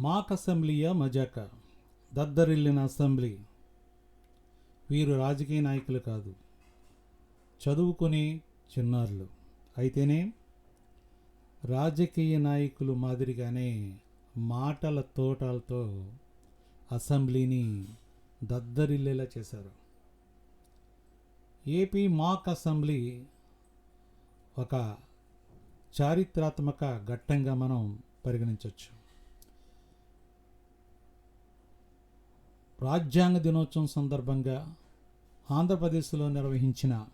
మాక్ అసెంబ్లీయా మజాక? దద్దరిల్లిన అసెంబ్లీ. వీరు రాజకీయ నాయకులు కాదు. చదువుకునే చిన్నారులు. అయితేనే రాజకీయ నాయకులు మాదిరిగానే మాటల తోటలతో అసెంబ్లీని దద్దరిల్లేలా చేశారు. ఏపీ మాక్ అసెంబ్లీ ఒక చారిత్రాత్మక ఘట్టంగా మనం పరిగణించవచ్చు రాజ్యాంగ దినోత్సవం సందర్భంగా ఆంధ్రప్రదేశ్లో నిర్వహించిన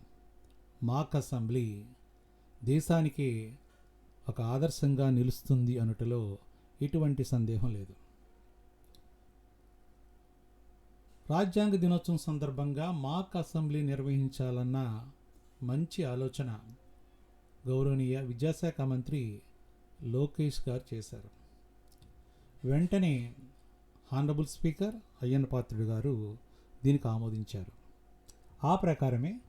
మాక్ అసెంబ్లీ దేశానికి ఒక ఆదర్శంగా నిలుస్తుంది అనుటలో ఎటువంటి సందేహం లేదు. రాజ్యాంగ దినోత్సవం సందర్భంగా మాక్ అసెంబ్లీ నిర్వహించాలన్న మంచి ఆలోచన గౌరవనీయ విద్యాశాఖ మంత్రి లోకేష్ గారు చేశారు. వెంటనే ఆనరబుల్ స్పీకర్ అయ్యన్న పాత్రుడు గారు దీనికి ఆమోదించారు. ఆ ప్రకారమే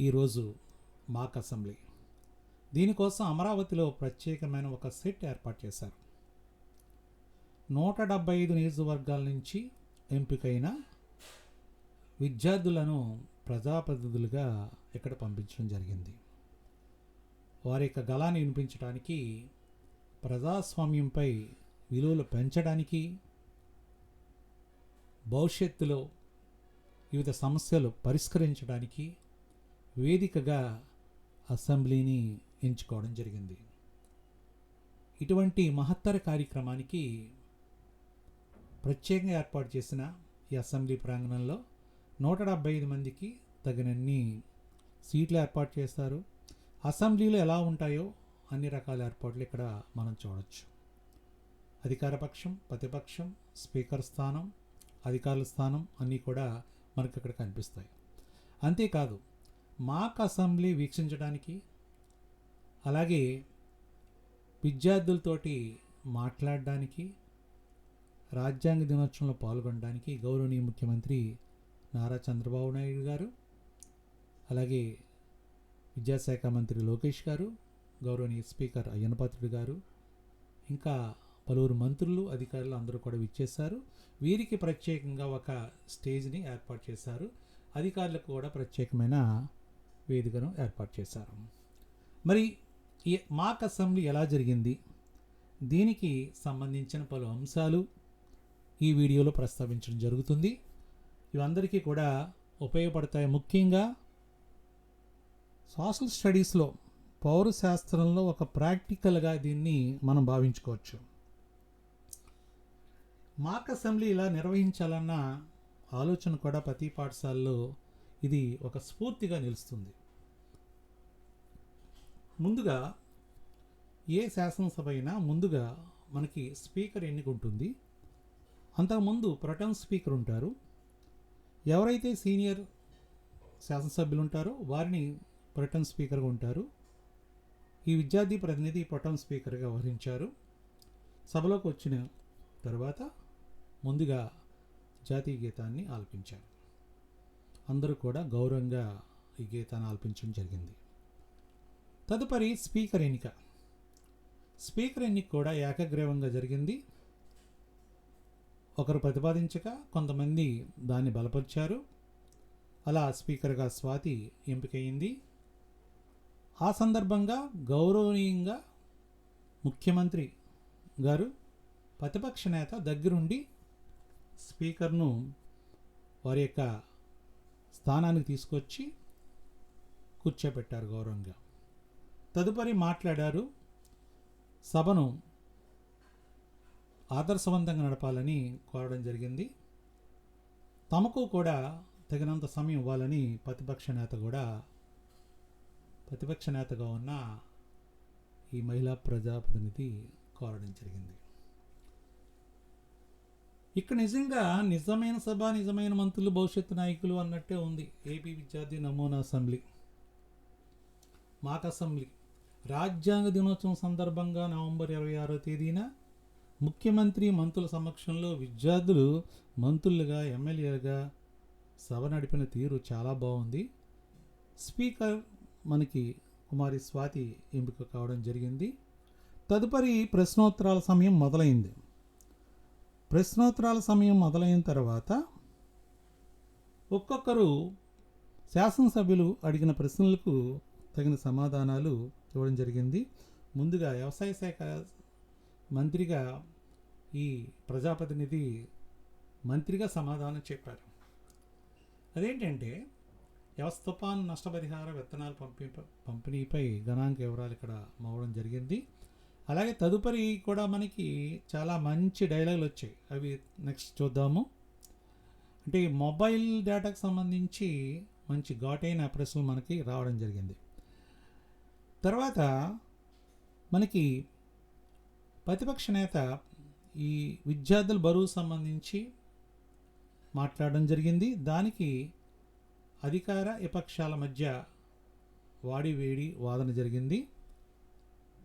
ఈరోజు మాక్ అసెంబ్లీ. దీనికోసం అమరావతిలో ప్రత్యేకమైన ఒక సెట్ ఏర్పాటు చేశారు. నూట డెబ్బై ఐదు నియోజకవర్గాల నుంచి ఎంపికైన విద్యార్థులను ప్రజాప్రతినిధులుగా ఇక్కడ పంపించడం జరిగింది. వారి యొక్క గళాన్ని వినిపించడానికి ప్రజాస్వామ్యంపై విలువలు పెంచడానికి భవిష్యత్తులో వివిధ సమస్యలు పరిష్కరించడానికి వేదికగా అసెంబ్లీని ఎంచుకోవడం జరిగింది. ఇటువంటి మహత్తర కార్యక్రమానికి ప్రత్యేకంగా ఏర్పాటు చేసిన ఈ అసెంబ్లీ ప్రాంగణంలో నూట డెబ్బై ఐదు మందికి తగినన్ని సీట్లు ఏర్పాటు చేస్తారు. అసెంబ్లీలు ఎలా ఉంటాయో అన్ని రకాల ఏర్పాట్లు ఇక్కడ మనం చూడొచ్చు. అధికారపక్షం ప్రతిపక్షం స్పీకర్ స్థానం అధికారుల స్థానం అన్నీ కూడా మనకు ఇక్కడ కనిపిస్తాయి. అంతేకాదు మాక్ అసెంబ్లీ వీక్షించడానికి అలాగే విద్యార్థులతోటి మాట్లాడడానికి రాజ్యాంగ దినోత్సవంలో పాల్గొనడానికి గౌరవనీయ ముఖ్యమంత్రి నారా చంద్రబాబు నాయుడు గారు అలాగే విద్యాశాఖ మంత్రి లోకేష్ గారు గౌరవనీయ స్పీకర్ అయ్యనపాత్రుడు గారు ఇంకా పలువురు మంత్రులు అధికారులు అందరూ కూడా విచ్చేశారు. వీరికి ప్రత్యేకంగా ఒక స్టేజ్ని ఏర్పాటు చేశారు. అధికారులకు కూడా ప్రత్యేకమైన వేదికను ఏర్పాటు చేశారు. మరి ఈ మాక్ అసెంబ్లీ ఎలా జరిగింది? దీనికి సంబంధించిన పలు అంశాలు ఈ వీడియోలో ప్రస్తావించడం జరుగుతుంది. ఇవందరికీ కూడా ఉపయోగపడతాయి. ముఖ్యంగా సోషల్ స్టడీస్లో పౌరశాస్త్రంలో ఒక ప్రాక్టికల్గా దీన్ని మనం భావించుకోవచ్చు. మాక్ అసెంబ్లీ ఇలా నిర్వహించాలన్న ఆలోచన కూడా ప్రతి పాఠశాలలో ఇది ఒక స్ఫూర్తిగా నిలుస్తుంది. ముందుగా ఏ శాసనసభ అయినా ముందుగా మనకి స్పీకర్ ఎన్నిక ఉంటుంది. అంతకుముందు ప్రొటన్ స్పీకర్ ఉంటారు. ఎవరైతే సీనియర్ శాసనసభ్యులు ఉంటారో వారిని ప్రొటన్ స్పీకర్గా ఉంటారు. ఈ విద్యార్థి ప్రతినిధి పొటం స్పీకర్గా వహించారు సభలోకి వచ్చిన తర్వాత ముందుగా జాతీయ గీతాన్ని ఆలపించారు. అందరూ కూడా గౌరవంగా ఈ గీతాన్ని ఆలపించడం జరిగింది. తదుపరి స్పీకర్ ఎన్నిక. స్పీకర్ ఎన్నిక కూడా ఏకగ్రీవంగా జరిగింది. ఒకరు ప్రతిపాదించక కొంతమంది దాన్ని బలపరిచారు. అలా స్పీకర్గా స్వాతి ఎంపికయింది. ఆ సందర్భంగా గౌరవనీయంగా ముఖ్యమంత్రి గారు ప్రతిపక్ష నేత దగ్గరుండి స్పీకర్ను వారి యొక్క స్థానానికి తీసుకొచ్చి కూర్చోబెట్టారు గౌరవంగా. తదుపరి మాట్లాడారు సభను ఆదర్శవంతంగా నడపాలని కోరడం జరిగింది. తమకు కూడా తగినంత సమయం ఇవ్వాలని ప్రతిపక్ష నేత కూడా ప్రతిపక్ష నేతగా ఉన్న ఈ మహిళా ప్రజాప్రతినిధి కోరడం జరిగింది. ఇక్కడ నిజంగా నిజమైన సభ నిజమైన మంత్రులు భవిష్యత్తు నాయకులు అన్నట్టే ఉంది. ఏపీ విద్యార్థి నమూనా అసెంబ్లీ మాక్ అసెంబ్లీ. రాజ్యాంగ దినోత్సవం సందర్భంగా నవంబర్ ఇరవై ఆరో తేదీన ముఖ్యమంత్రి మంత్రుల సమక్షంలో విద్యార్థులు మంత్రులుగా ఎమ్మెల్యేలుగా సభ నడిపిన తీరు చాలా బాగుంది. స్పీకర్ మనకి కుమారి స్వాతి ఎంపిక కావడం జరిగింది. తదుపరి ప్రశ్నోత్తరాల సమయం మొదలైంది. ప్రశ్నోత్తరాల సమయం మొదలైన తర్వాత ఒక్కొక్కరు శాసనసభ్యులు అడిగిన ప్రశ్నలకు తగిన సమాధానాలు ఇవ్వడం జరిగింది. ముందుగా వ్యవసాయ శాఖ మంత్రిగా ఈ ప్రజాప్రతినిధి మంత్రిగా సమాధానం చెప్పారు. అదేంటంటే వ్యవస్థ నష్టపరిహార విత్తనాలు పంపి పంపిణీపై గణాంక వివరాలు ఇక్కడ మవ్వడం జరిగింది. అలాగే తదుపరి కూడా మనకి చాలా మంచి డైలాగులు వచ్చాయి. అవి నెక్స్ట్ చూద్దాము. అంటే మొబైల్ డేటాకు సంబంధించి మంచి ఘాటైన ప్రశ్నలు మనకి రావడం జరిగింది. తర్వాత మనకి ప్రతిపక్ష నేత ఈ విద్యార్థుల బరువు సంబంధించి మాట్లాడడం జరిగింది. దానికి అధికార విపక్షాల మధ్య వాడివేడి వాదన జరిగింది.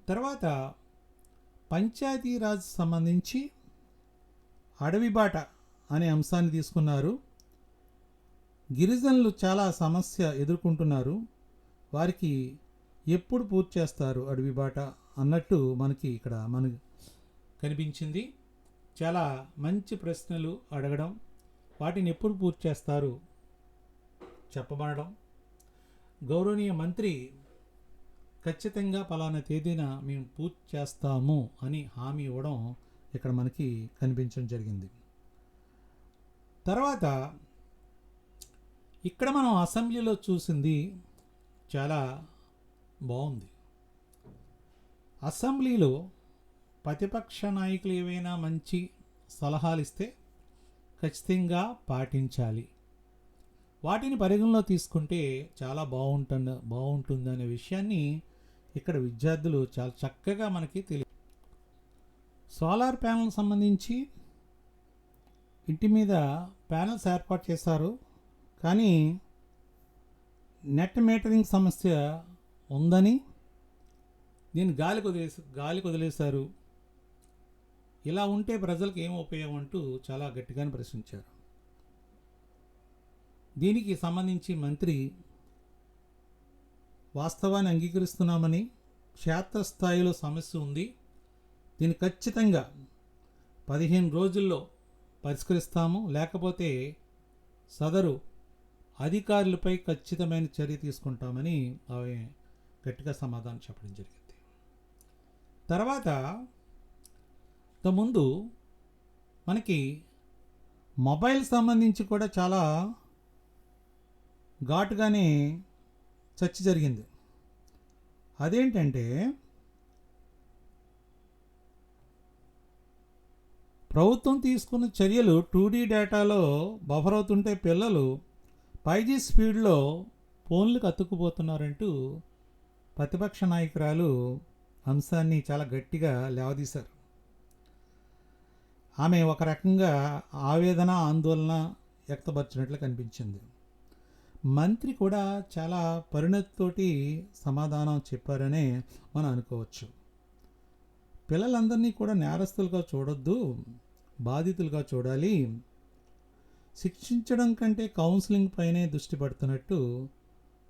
తర్వాత పంచాయతీరాజ్ సంబంధించి అడవి బాట అనే అంశాన్ని తీసుకున్నారు. గిరిజనులు చాలా సమస్య ఎదుర్కొంటున్నారు. వారికి ఎప్పుడు పూర్తి చేస్తారు అడవి బాట అన్నట్టు మనకి ఇక్కడ మన కనిపించింది. చాలా మంచి ప్రశ్నలు అడగడం వాటిని ఎప్పుడు పూర్తి చేస్తారు చెప్పబడడం. గౌరవనీయ మంత్రి ఖచ్చితంగా పలానా తేదీన మేము పూర్తి చేస్తాము అని హామీ ఇవ్వడం ఇక్కడ మనకి కనిపించడం జరిగింది. తర్వాత ఇక్కడ మనం అసెంబ్లీలో చూసింది చాలా బాగుంది. అసెంబ్లీలో ప్రతిపక్ష నాయకులు ఏవైనా మంచి సలహాలు ఇస్తే ఖచ్చితంగా పాటించాలి. వాటిని పరిగణలో తీసుకుంటే చాలా బాగుంటుంది బాగుంటుంది అనే విషయాన్ని ఇక్కడ విద్యార్థులు చాలా చక్కగా మనకి తెలియ సోలార్ ప్యానల్ సంబంధించి ఇంటి మీద ప్యానల్స్ ఏర్పాటు చేశారు. కానీ నెట్ మీటరింగ్ సమస్య ఉందని దీన్ని గాలికి వదిలేసి గాలికి వదిలేశారు ఇలా ఉంటే ప్రజలకు ఏం ఉపయోగం అంటూ చాలా గట్టిగానే ప్రశ్నించారు. దీనికి సంబంధించి మంత్రి వాస్తవాన్ని అంగీకరిస్తున్నామని క్షేత్రస్థాయిలో సమస్య ఉంది. దీన్ని ఖచ్చితంగా పదిహేను రోజుల్లో పరిష్కరిస్తాము. లేకపోతే సదరు అధికారులపై ఖచ్చితమైన చర్య తీసుకుంటామని ఆమె గట్టిగా సమాధానం చెప్పడం జరిగింది. తర్వాత ముందు మనకి మొబైల్ సంబంధించి కూడా చాలా ఘాటుగానే చర్చ జరిగింది. అదేంటంటే ప్రభుత్వం తీసుకున్న చర్యలు టూ డీ డేటాలో బఫర్ అవుతుంటే పిల్లలు ఫైవ్ జీ స్పీడ్లో ఫోన్లకు అతుక్కుపోతున్నారంటూ ప్రతిపక్ష నాయకురాలు అంశాన్ని చాలా గట్టిగా లేవదీశారు. ఆమె ఒక రకంగా ఆవేదన ఆందోళన వ్యక్తపరిచినట్లు కనిపించింది. మంత్రి కూడా చాలా పరిణతితోటి సమాధానం చెప్పారనే మనం అనుకోవచ్చు. పిల్లలందరినీ కూడా నేరస్తులుగా చూడొద్దు బాధితులుగా చూడాలి. శిక్షించడం కంటే కౌన్సిలింగ్ పైనే దృష్టి పడుతున్నట్టు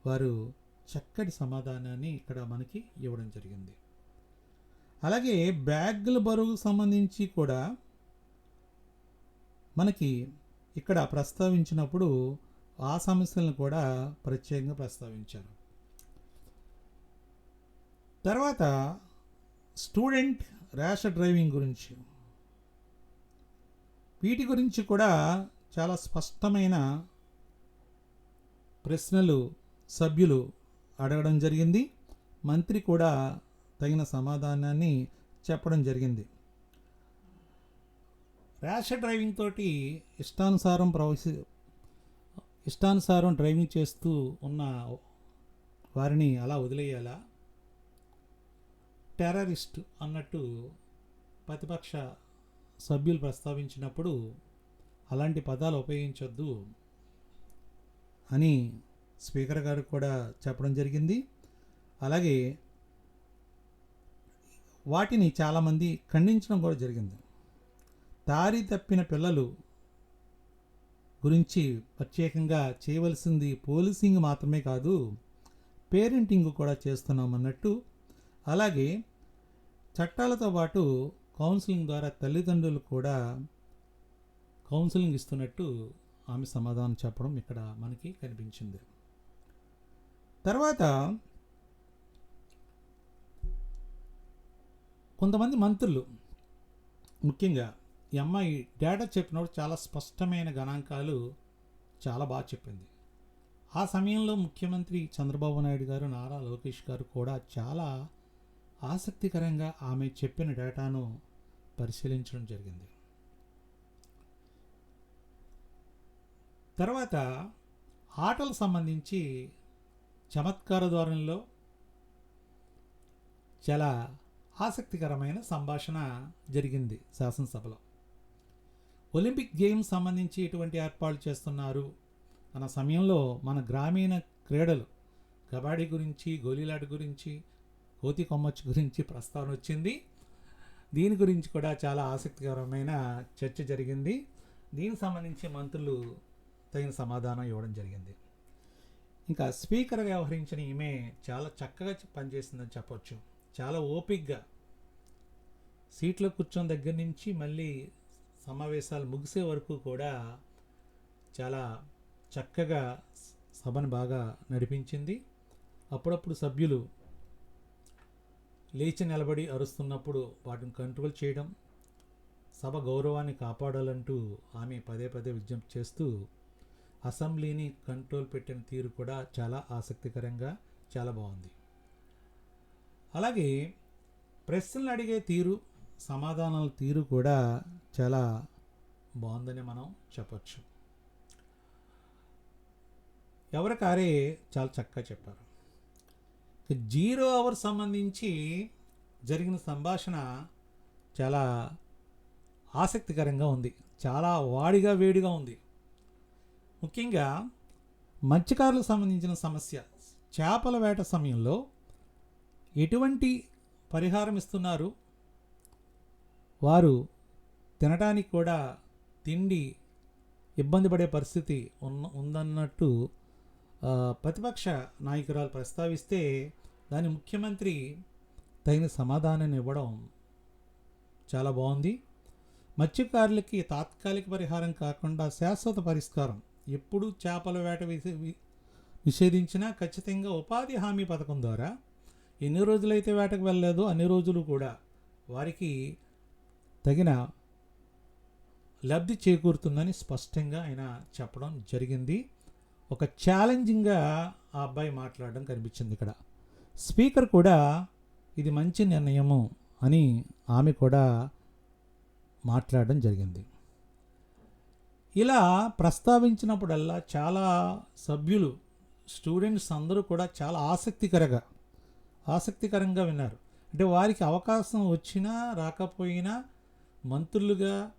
వారు చక్కటి సమాధానాన్ని ఇక్కడ మనకి ఇవ్వడం జరిగింది. అలాగే బ్యాగుల బరువుకు సంబంధించి కూడా మనకి ఇక్కడ ప్రస్తావించినప్పుడు ఆ సమస్యలను కూడా ప్రత్యేకంగా ప్రస్తావించారు. తర్వాత స్టూడెంట్ ర్యాష్ డ్రైవింగ్ గురించి. వీటి గురించి కూడా చాలా స్పష్టమైన ప్రశ్నలు సభ్యులు అడగడం జరిగింది. మంత్రి కూడా తగిన సమాధానాన్ని చెప్పడం జరిగింది. ర్యాష్ డ్రైవింగ్ తోటి ఇష్టానుసారం ప్రవసి ఇష్టానుసారం డ్రైవింగ్ చేస్తూ ఉన్న వారిని అలా వదిలేయాలా? టెర్రరిస్ట్ అన్నట్టు ప్రతిపక్ష సభ్యులు ప్రస్తావించినప్పుడు అలాంటి పదాలు ఉపయోగించొద్దు అని స్పీకర్ గారు కూడా చెప్పడం జరిగింది. అలాగే వాటిని చాలామంది ఖండించడం కూడా జరిగింది. దారి తప్పిన పిల్లలు గురించి ప్రత్యేకంగా చేయవలసింది పోలీసింగ్ మాత్రమే కాదు పేరెంటింగ్ కూడా చేస్తున్నామన్నట్టు. అలాగే చట్టాలతో పాటు కౌన్సిలింగ్ ద్వారా తల్లిదండ్రులు కూడా కౌన్సిలింగ్ ఇస్తున్నట్టు ఆమె సమాధానం చెప్పడం ఇక్కడ మనకి కనిపించింది. తర్వాత కొంతమంది మంత్రులు ముఖ్యంగా ఈ అమ్మాయి డేటా చెప్పినప్పుడు చాలా స్పష్టమైన గణాంకాలు చాలా బాగా చెప్పింది. ఆ సమయంలో ముఖ్యమంత్రి చంద్రబాబు నాయుడు గారు నారా లోకేష్ గారు కూడా చాలా ఆసక్తికరంగా ఆమె చెప్పిన డేటాను పరిశీలించడం జరిగింది. తర్వాత ఆటలు సంబంధించి చమత్కార ధోరణిలో చాలా ఆసక్తికరమైన సంభాషణ జరిగింది శాసనసభలో. ఒలింపిక్ గేమ్స్ సంబంధించి ఇటువంటి ఏర్పాట్లు చేస్తున్నారు? అన్న సమయంలో మన గ్రామీణ క్రీడలు కబడ్డీ గురించి గోలీలాట గురించి కోతి కొమ్మచ్చి గురించి ప్రస్తావన వచ్చింది. దీని గురించి కూడా చాలా ఆసక్తికరమైన చర్చ జరిగింది. దీనికి సంబంధించి మంత్రులు తగిన సమాధానం ఇవ్వడం జరిగింది. ఇంకా స్పీకర్ వ్యవహరించిన ఈమె చాలా చక్కగా పనిచేసిందని చెప్పొచ్చు. చాలా ఓపిక్గా సీట్లో కూర్చొని దగ్గర నుంచి మళ్ళీ సమావేశాలు ముగిసే వరకు కూడా చాలా చక్కగా సభను బాగా నడిపించింది. అప్పుడప్పుడు సభ్యులు లేచి నిలబడి అరుస్తున్నప్పుడు వాటిని కంట్రోల్ చేయడం సభ గౌరవాన్ని కాపాడాలంటూ ఆమె పదే పదే విజ్ఞప్తి చేస్తూ అసెంబ్లీని కంట్రోల్ పెట్టిన తీరు కూడా చాలా ఆసక్తికరంగా చాలా బాగుంది. అలాగే ప్రశ్నలు అడిగే తీరు సమాధానాల తీరు కూడా చాలా బాగుందని మనం చెప్పచ్చు. ఎవరికారే చాలా చక్కగా చెప్పారు. జీరో అవర్ సంబంధించి జరిగిన సంభాషణ చాలా ఆసక్తికరంగా ఉంది. చాలా వాడిగా వేడిగా ఉంది. ముఖ్యంగా మత్స్యకారులకు సంబంధించిన సమస్య. చేపల వేట సమయంలో ఎటువంటి పరిహారం ఇస్తున్నారు? వారు తినడానికి కూడా తిండి ఇబ్బంది పడే పరిస్థితి ఉన్న ఉందన్నట్టు ప్రతిపక్ష నాయకురాలు ప్రస్తావిస్తే దాని ముఖ్యమంత్రి తగిన సమాధానాన్ని ఇవ్వడం చాలా బాగుంది. మత్స్యకారులకి తాత్కాలిక పరిహారం కాకుండా శాశ్వత పరిష్కారం. ఎప్పుడు చేపల వేట వి- నిషేధించినా ఖచ్చితంగా ఉపాధి హామీ పథకం ద్వారా ఎన్ని రోజులైతే వేటకు వెళ్ళలేదో అన్ని రోజులు కూడా వారికి తగిన లబ్ధి చేకూరుతుందని స్పష్టంగా ఆయన చెప్పడం జరిగింది. ఒక ఛాలెంజింగ్గా ఆ అబ్బాయి మాట్లాడడం కనిపించింది ఇక్కడ. స్పీకర్ కూడా ఇది మంచి నిర్ణయము అని ఆమె కూడా మాట్లాడడం జరిగింది. ఇలా ప్రస్తావించినప్పుడల్లా చాలా సభ్యులు స్టూడెంట్స్ అందరూ కూడా చాలా ఆసక్తికరంగా ఆసక్తికరంగా విన్నారు. అంటే వారికి అవకాశం వచ్చినా రాకపోయినా మంత్రులుగా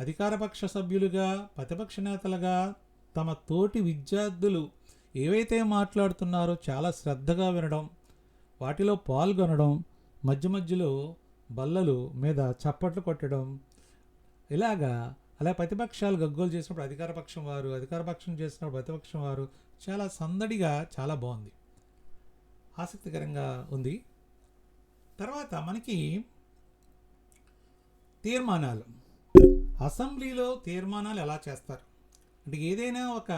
అధికారపక్ష సభ్యులుగా ప్రతిపక్ష నేతలుగా తమ తోటి విద్యార్థులు ఏవైతే మాట్లాడుతున్నారో చాలా శ్రద్ధగా వినడం వాటిలో పాల్గొనడం మధ్య మధ్యలో బల్లలు మీద చప్పట్లు కొట్టడం ఇలాగా అలా ప్రతిపక్షాలు గగ్గోలు చేసినప్పుడు అధికారపక్షం వారు అధికారపక్షం చేసినప్పుడు ప్రతిపక్షం వారు చాలా సందడిగా చాలా బాగుంది. ఆసక్తికరంగా ఉంది. తర్వాత మనకి తీర్మానాలు. అసెంబ్లీలో తీర్మానాలు ఎలా చేస్తారు? అంటే ఏదైనా ఒక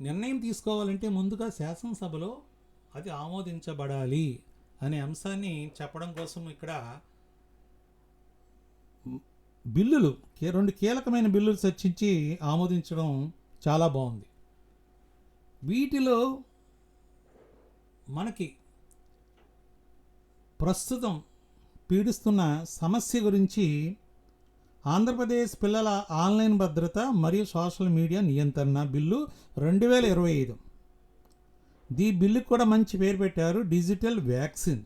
నిర్ణయం తీసుకోవాలంటే ముందుగా శాసనసభలో అది ఆమోదించబడాలి అనే అంశాన్ని చెప్పడం కోసం ఇక్కడ బిల్లులు రెండు కీలకమైన బిల్లులు చర్చించి ఆమోదించడం చాలా బాగుంది. వీటిలో మనకి ప్రస్తుతం పీడిస్తున్న సమస్య గురించి ఆంధ్రప్రదేశ్ పిల్లల ఆన్లైన్ భద్రత మరియు సోషల్ మీడియా నియంత్రణ బిల్లు రెండు వేల ఇరవై ఐదు. ఈ బిల్లుకి కూడా మంచి పేరు పెట్టారు డిజిటల్ వ్యాక్సిన్.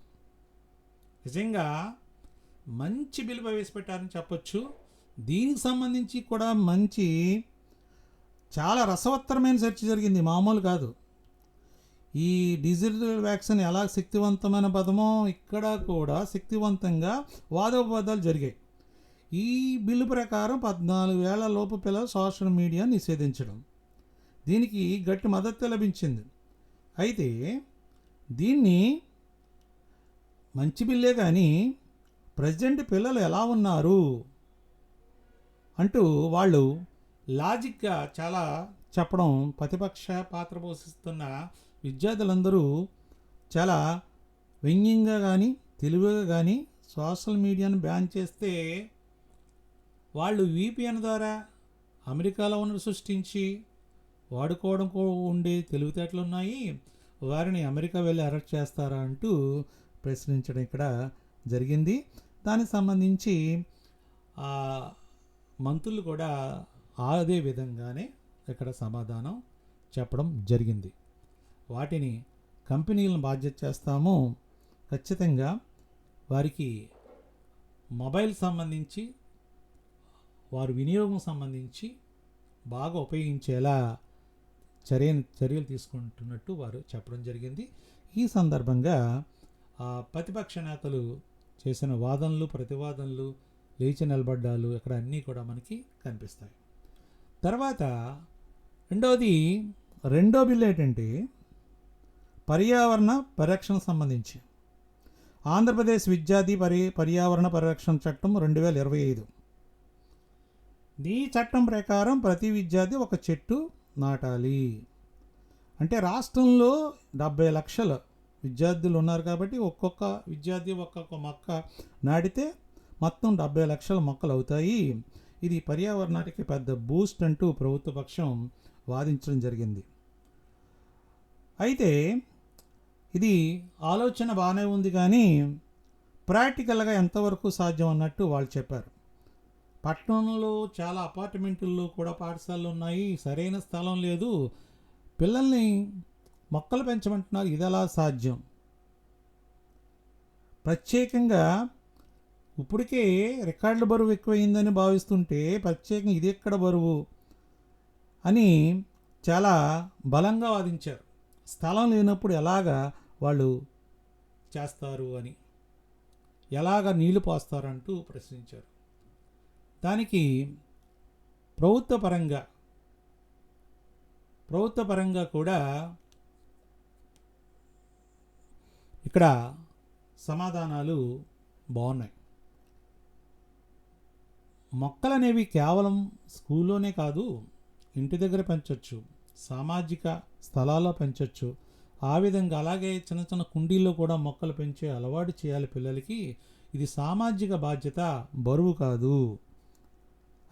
నిజంగా మంచి బిల్లు ప్రవేశపెట్టారని చెప్పొచ్చు. దీనికి సంబంధించి కూడా మంచి చాలా రసవత్తరమైన చర్చ జరిగింది. మామూలు కాదు. ఈ డిజిటల్ వ్యాక్సిన్ ఎలా శక్తివంతమైన పదమో ఇక్కడ కూడా శక్తివంతంగా వాదోపవాదాలు జరిగాయి. ఈ బిల్లు ప్రకారం పద్నాలుగు వేల లోపు పిల్లలు సోషల్ మీడియా నిషేధించడం. దీనికి గట్టి మద్దతు లభించింది. అయితే దీన్ని మంచి బిల్లే కానీ ప్రజెంట్ పిల్లలు ఎలా ఉన్నారు అంటూ వాళ్ళు లాజిక్గా చాలా చెప్పడం ప్రతిపక్ష పాత్ర పోషిస్తున్న విద్యార్థులందరూ చాలా వ్యంగ్యంగా కానీ తెలివిగా కానీ సోషల్ మీడియాను బ్యాన్ చేస్తే వాళ్ళు విపిఎన్ ద్వారా అమెరికాలో ఉన్న సృష్టించి వాడుకోవడం ఉండే తెలివితేటలు ఉన్నాయి. వారిని అమెరికా వెళ్ళి అరెస్ట్ చేస్తారా అంటూ ప్రశ్నించడం ఇక్కడ జరిగింది. దానికి సంబంధించి మంత్రులు కూడా అదే విధంగానే ఇక్కడ సమాధానం చెప్పడం జరిగింది. వాటిని కంపెనీలను బాధ్యత చేస్తామో. ఖచ్చితంగా వారికి మొబైల్ సంబంధించి వారు వినియోగం సంబంధించి బాగా ఉపయోగించేలా చర్య చర్యలు తీసుకుంటున్నట్టు వారు చెప్పడం జరిగింది. ఈ సందర్భంగా ఆ ప్రతిపక్ష నేతలు చేసిన వాదనలు ప్రతివాదనలు లేచి నిలబడ్డాలు ఇక్కడ అన్నీ కూడా మనకి కనిపిస్తాయి. తర్వాత రెండవది రెండో బిల్లు ఏంటంటే పర్యావరణ పరిరక్షణ సంబంధించి. ఆంధ్రప్రదేశ్ విద్యార్థి పరి పర్యావరణ పరిరక్షణ చట్టం రెండు వేల ఇరవై ఐదు. ఈ చట్టం ప్రకారం ప్రతి విద్యార్థి ఒక చెట్టు నాటాలి. అంటే రాష్ట్రంలో డెబ్బై లక్షల విద్యార్థులు ఉన్నారు కాబట్టి ఒక్కొక్క విద్యార్థి ఒక్కొక్క మొక్క నాటితే మొత్తం డెబ్బై లక్షల మొక్కలు అవుతాయి. ఇది పర్యావరణానికి పెద్ద బూస్ట్ అంటూ ప్రభుత్వ పక్షం వాదించడం జరిగింది. అయితే ఇది ఆలోచన బాగానే ఉంది కానీ ప్రాక్టికల్గా ఎంతవరకు సాధ్యం అన్నట్టు వాళ్ళు చెప్పారు. పట్టణంలో చాలా అపార్ట్మెంటుల్లో కూడా పాఠశాలలు ఉన్నాయి సరైన స్థలం లేదు. పిల్లల్ని మొక్కలు పెంచమంటున్నారు ఇది ఎలా సాధ్యం? ప్రత్యేకంగా ఇప్పటికే రికార్డుల బరువు ఎక్కువైందని భావిస్తుంటే ప్రత్యేకంగా ఇది ఎక్కడ బరువు అని చాలా బలంగా వాదించారు. స్థలం లేనప్పుడు ఎలాగా వాళ్ళు చేస్తారు అని. ఎలాగ నీళ్ళు పోస్తారంటూ ప్రశ్నించారు. దానికి ప్రభుత్వ పరంగా ప్రభుత్వ పరంగా కూడా ఇక్కడ సమాధానాలు బాగున్నాయి. మొక్కలనేవి కేవలం స్కూల్లోనే కాదు ఇంటి దగ్గర పెంచవచ్చు సామాజిక స్థలాల్లో పెంచవచ్చు ఆ విధంగా అలాగే చిన్న చిన్న కుండీల్లో కూడా మొక్కలు పెంచే అలవాటు చేయాలి పిల్లలకి. ఇది సామాజిక బాధ్యత బరువు కాదు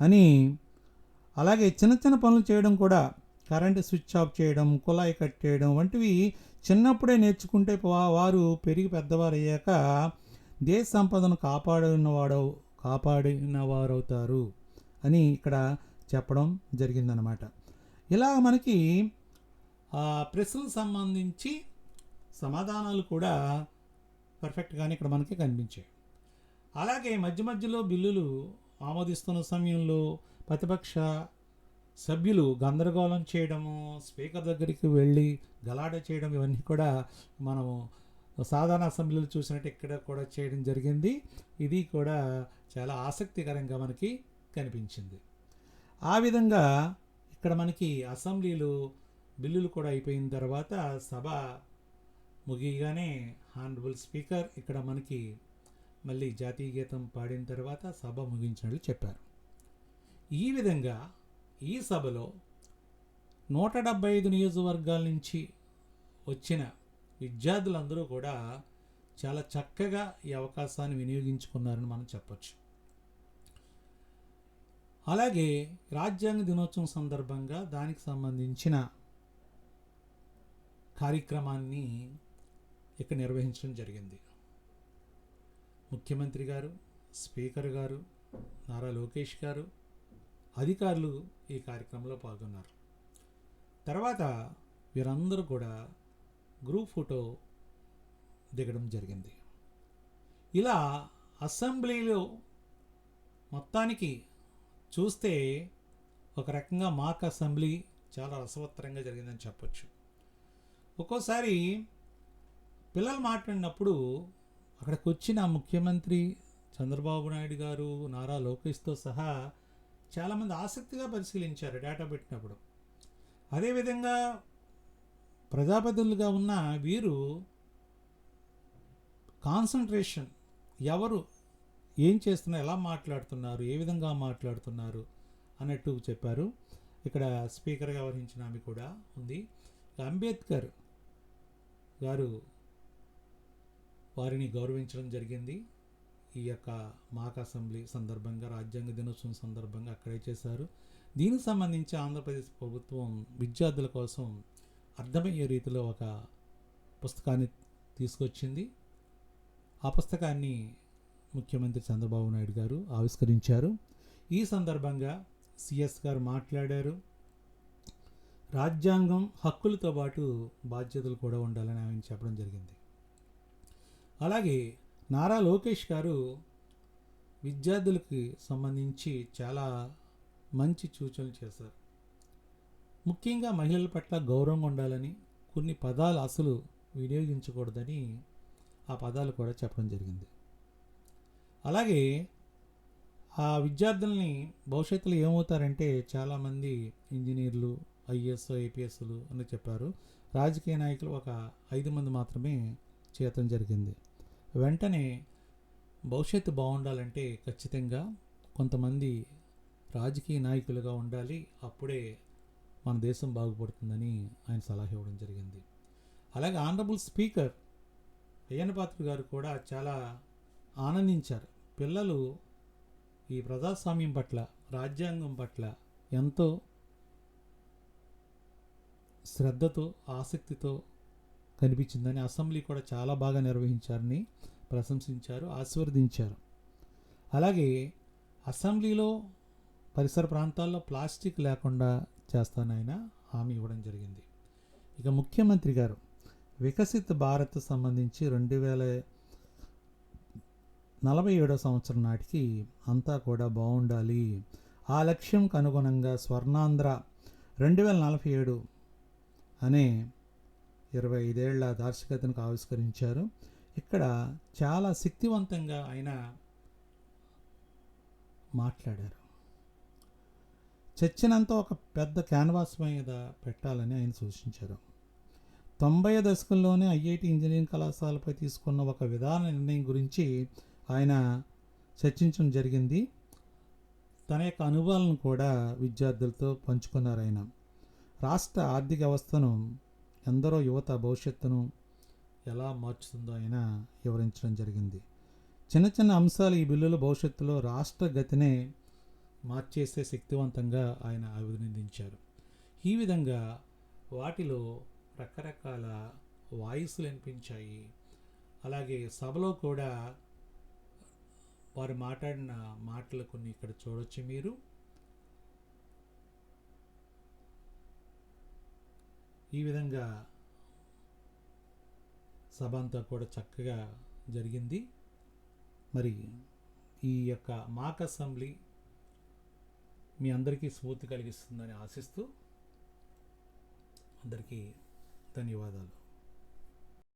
అని అలాగే చిన్న చిన్న పనులు చేయడం కూడా కరెంటు స్విచ్ ఆఫ్ చేయడం కుళాయి కట్టేయడం వంటివి చిన్నప్పుడే నేర్చుకుంటే వారు పెరిగి పెద్దవారు అయ్యాక దేశ సంపదను కాపాడిన కాపాడినవారవుతారు కాపాడిన వారవుతారు అని ఇక్కడ చెప్పడం జరిగిందనమాట. ఇలా మనకి ఆ ప్రశ్నలకు సంబంధించి సమాధానాలు కూడా పర్ఫెక్ట్గానే ఇక్కడ మనకి కనిపించాయి. అలాగే మధ్య మధ్యలో బిల్లులు ఆమోదిస్తున్న సమయంలో ప్రతిపక్ష సభ్యులు గందరగోళం చేయడము స్పీకర్ దగ్గరికి వెళ్ళి గలాట చేయడం ఇవన్నీ కూడా మనము సాధారణ అసెంబ్లీలు చూసినట్టు ఇక్కడ కూడా చేయడం జరిగింది. ఇది కూడా చాలా ఆసక్తికరంగా మనకి కనిపించింది. ఆ విధంగా ఇక్కడ మనకి అసెంబ్లీలు బిల్లులు కూడా అయిపోయిన తర్వాత సభ ముగియగానే హానరబుల్ స్పీకర్ ఇక్కడ మనకి మళ్ళీ జాతీయ గీతం పాడిన తర్వాత సభ ముగించినట్లు చెప్పారు. ఈ విధంగా ఈ సభలో నూట డెబ్బై ఐదు నియోజకవర్గాల నుంచి వచ్చిన విద్యార్థులందరూ కూడా చాలా చక్కగా ఈ అవకాశాన్ని వినియోగించుకున్నారని మనం చెప్పొచ్చు. అలాగే రాజ్యాంగ దినోత్సవం సందర్భంగా దానికి సంబంధించిన కార్యక్రమాన్ని ఇక్కడ నిర్వహించడం జరిగింది. ముఖ్యమంత్రి గారు స్పీకర్ గారు నారా లోకేష్ గారు అధికారులు ఈ కార్యక్రమంలో పాల్గొన్నారు. తర్వాత వీరందరూ కూడా గ్రూప్ ఫోటో దిగడం జరిగింది. ఇలా అసెంబ్లీలో మొత్తానికి చూస్తే ఒక రకంగా మాక్ అసెంబ్లీ చాలా రసవత్తరంగా జరిగిందని చెప్పొచ్చు. ఒక్కోసారి పిల్లలు మాట్లాడినప్పుడు అక్కడికి వచ్చిన ముఖ్యమంత్రి చంద్రబాబు నాయుడు గారు నారా లోకేష్తో సహా చాలామంది ఆసక్తిగా పరిశీలించారు డేటా పెట్టినప్పుడు. అదేవిధంగా ప్రజాప్రతినిధులుగా ఉన్న వీరు కాన్సన్ట్రేషన్ ఎవరు ఏం చేస్తున్నారు ఎలా మాట్లాడుతున్నారు ఏ విధంగా మాట్లాడుతున్నారు అన్నట్టు చెప్పారు. ఇక్కడ స్పీకర్గా వహించిన ఆమె కూడా ఉంది. అంబేద్కర్ గారు వారిని గౌరవించడం జరిగింది. ఈ యొక్క మాక్ అసెంబ్లీ సందర్భంగా రాజ్యాంగ దినోత్సవం సందర్భంగా అక్కడే చేశారు. దీనికి సంబంధించి ఆంధ్రప్రదేశ్ ప్రభుత్వం విద్యార్థుల కోసం అర్థమయ్యే రీతిలో ఒక పుస్తకాన్ని తీసుకొచ్చింది. ఆ పుస్తకాన్ని ముఖ్యమంత్రి చంద్రబాబు నాయుడు గారు ఆవిష్కరించారు. ఈ సందర్భంగా సిఎస్ గారు మాట్లాడారు. రాజ్యాంగం హక్కులతో పాటు బాధ్యతలు కూడా ఉండాలని ఆయన చెప్పడం జరిగింది. అలాగే నారా లోకేష్ గారు విద్యార్థులకి సంబంధించి చాలా మంచి సూచనలు చేశారు. ముఖ్యంగా మహిళల పట్ల గౌరవం ఉండాలని కొన్ని పదాలు అసలు వినియోగించకూడదని ఆ పదాలు కూడా చెప్పడం జరిగింది. అలాగే ఆ విద్యార్థుల్ని భవిష్యత్తులో ఏమవుతారంటే చాలామంది ఇంజనీర్లు ఐఏఎస్ ఐపీఎస్లు అని చెప్పారు. రాజకీయ నాయకులు ఒక ఐదు మంది మాత్రమే చేయటం జరిగింది. వెంటనే భవిష్యత్తు బాగుండాలంటే ఖచ్చితంగా కొంతమంది రాజకీయ నాయకులుగా ఉండాలి. అప్పుడే మన దేశం బాగుపడుతుందని ఆయన సలహా ఇవ్వడం జరిగింది. అలాగే ఆనరబుల్ స్పీకర్ అయ్యనపాత్ర గారు కూడా చాలా ఆనందించారు. పిల్లలు ఈ ప్రజాస్వామ్యం పట్ల రాజ్యాంగం పట్ల ఎంతో శ్రద్ధతో ఆసక్తితో కనిపించిందని అసెంబ్లీ కూడా చాలా బాగా నిర్వహించారని ప్రశంసించారు ఆశీర్వదించారు. అలాగే అసెంబ్లీలో పరిసర ప్రాంతాల్లో ప్లాస్టిక్ లేకుండా చేస్తానైన హామీ ఇవ్వడం జరిగింది. ఇక ముఖ్యమంత్రి గారు వికసిత్ భారత్ సంబంధించి రెండు వేల నలభై ఏడో సంవత్సరం నాటికి అంతా కూడా బాగుండాలి. ఆ లక్ష్యంకు అనుగుణంగా స్వర్ణాంధ్ర రెండు వేల నలభై ఏడు అనే ఇరవై ఐదేళ్ళ దార్శకతను ఆవిష్కరించారు. ఇక్కడ చాలా శక్తివంతంగా ఆయన మాట్లాడారు. చర్చనంతా ఒక పెద్ద క్యాన్వాస్ మీద పెట్టాలని ఆయన సూచించారు. తొంభై దశకంలోనే ఐఐటి ఇంజనీరింగ్ కళాశాలపై తీసుకున్న ఒక విధాన నిర్ణయం గురించి ఆయన చర్చించడం జరిగింది. తన యొక్క అనుభవాలను కూడా విద్యార్థులతో పంచుకున్నారు ఆయన. రాష్ట్ర ఆర్థిక వ్యవస్థను ఎందరో యువత భవిష్యత్తును ఎలా మార్చుతుందో ఆయన వివరించడం జరిగింది. చిన్న చిన్న అంశాలు ఈ బిల్లుల భవిష్యత్తులో రాష్ట్ర గతినే మార్చేసే శక్తివంతంగా ఆయన అభినందించారు. ఈ విధంగా వాటిలో రకరకాల వాయిస్లు వినిపించాయి. అలాగే సభలో కూడా వారు మాట్లాడిన మాటలు కొన్ని ఇక్కడ చూడొచ్చు మీరు. ఈ విధంగా సభ అంతా కూడా చక్కగా జరిగింది. మరి ఈ యొక్క మాక్ అసెంబ్లీ మీ అందరికీ స్ఫూర్తి కలిగిస్తుందని ఆశిస్తూ అందరికీ ధన్యవాదాలు.